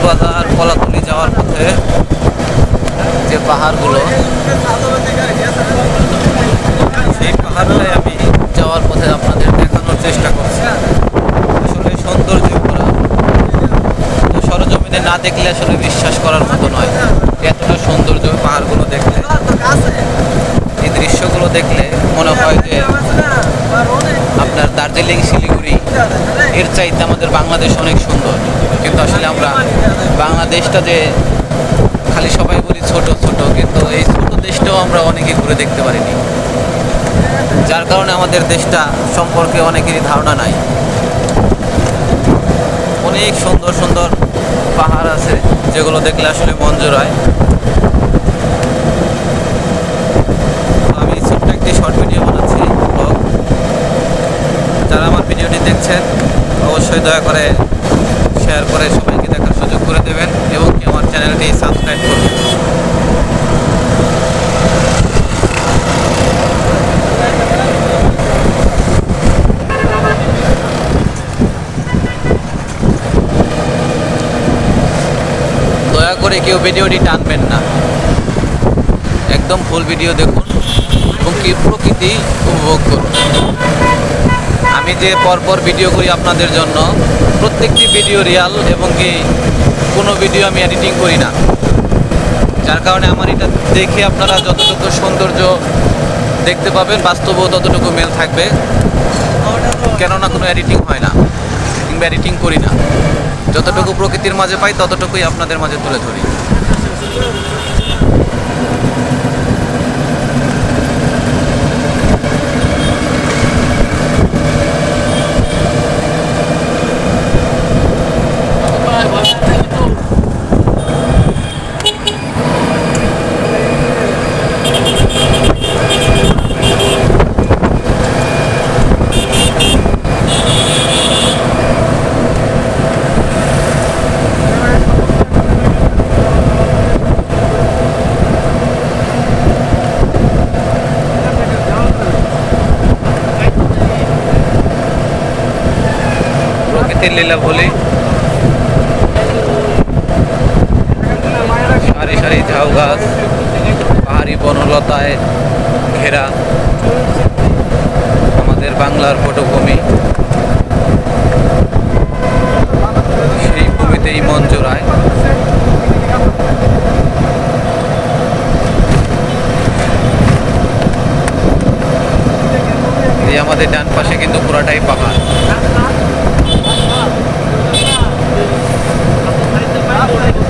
কক্সবাজার কলাতলি যাওয়ার পথে যে পাহাড়গুলো, সেই পাহাড়টাই আমি যাওয়ার পথে আপনাদের দেখানোর চেষ্টা করছি। আসলে সৌন্দর্য করা সরজমিনে না দেখলে আসলে বিশ্বাস করার মতো নয় এতটা সৌন্দর্য পাহাড়গুলো দেখলে। এই দৃশ্যগুলো দেখলে মনে হয় যে আপনার দার্জিলিং, শিলিগুড়ি এর চাইতে আমাদের বাংলাদেশ অনেক সুন্দর। কিন্তু আসলে আমরা বাংলাদেশটা যে খালি সবাই বলি ছোট ছোট, কিন্তু এই ছোট দেশটাও আমরা অনেকে ঘুরে দেখতে পারিনি। যার কারণে আমাদের দেশটা সম্পর্কে অনেকেরই ধারণা নাই। অনেক সুন্দর সুন্দর পাহাড় আছে, যেগুলো দেখলে আসলে মন জোড়ায়। আমি ছোট্ট একটি শর্ট ভিডিও বানাচ্ছি যারা আমার ভিডিওটি দেখছেন অবশ্যই দয়া করে শেয়ার করে সবাইকে দেখার সুযোগ করে দেবেন এবং আমার চ্যানেলটি সাবস্ক্রাইব করবেন দয়া করে কেউ ভিডিওটি টানবেন না। একদম ফুল ভিডিও দেখুন এবং কি প্রকৃতি উপভোগ করুন। যে পরপর ভিডিও করি আপনাদের জন্য, প্রত্যেকটি ভিডিও রিয়াল এবং কি কোনো ভিডিও আমি এডিটিং করি না। যার কারণে আমার এটা দেখে আপনারা যতটুকু সৌন্দর্য দেখতে পাবেন, বাস্তবেও ততটুকু মেল থাকবে। কেননা কোনো এডিটিং হয় না, কিংবা এডিটিং করি না। যতটুকু প্রকৃতির মাঝে পাই, ততটুকুই আপনাদের মাঝে তুলে ধরি। প্রকৃতির লীলা বলি সারি সারি ঝাউ গাছ, পাহাড়ি বনলতায় ঘেরা আমাদের বাংলার পটভূমি। সেই ভূমিতেই মন জোড়ায়। আমাদের ডান পাশে কিন্তু পুরাটাই পাহাড়। Yeah.